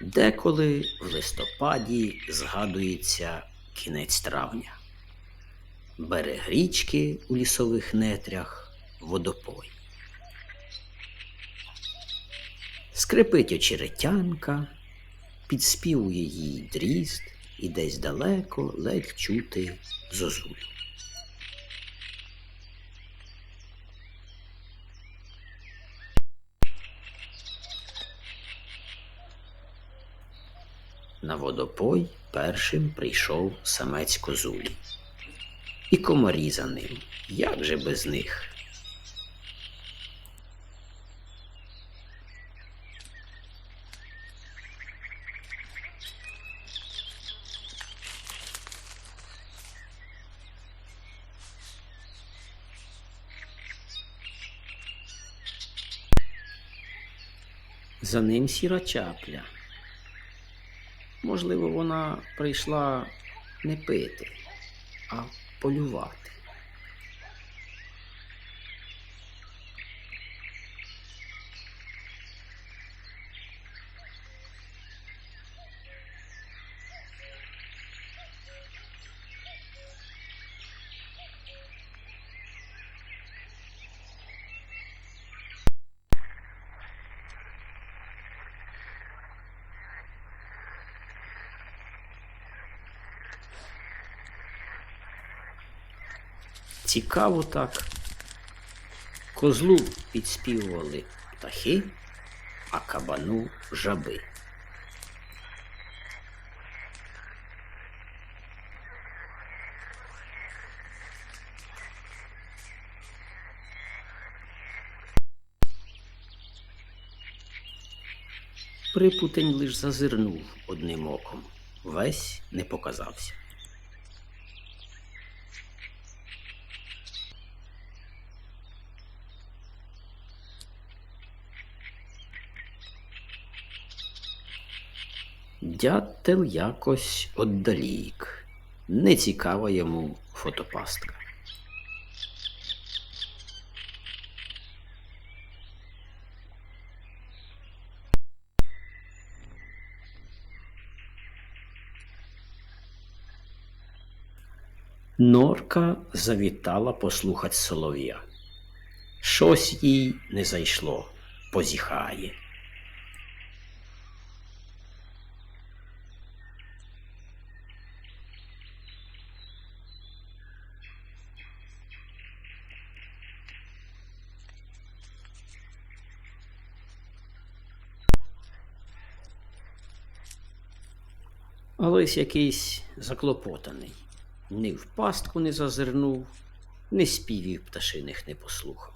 Деколи в листопаді згадується кінець травня. Берег річки у лісових нетрях водопой. Скрипить очеретянка, підспівує їй дрізд, і десь далеко ледь чути зозулю. На водопой першим прийшов самець козулі. І комарі за ним. Як же без них? За ним сіра чапля. Можливо, вона прийшла не пити, а полювати. Цікаво так. Козлу підспівували птахи, а кабану жаби. Припутень лиш зазирнув одним оком, весь не показався. Дятел якось отдалік. Не цікава йому фотопастка. Норка завітала послухать солов'я. Щось їй не зайшло, позіхає. Лис якийсь заклопотаний. Ні в пастку не зазирнув, ні співів пташиних не послухав.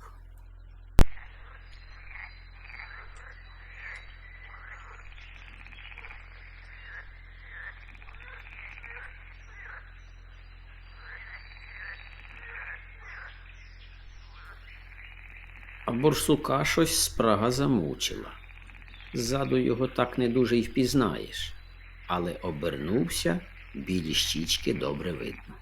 А борсука щось спрага замучила. Ззаду його так не дуже й впізнаєш, але обернувся, білі щічки добре видно.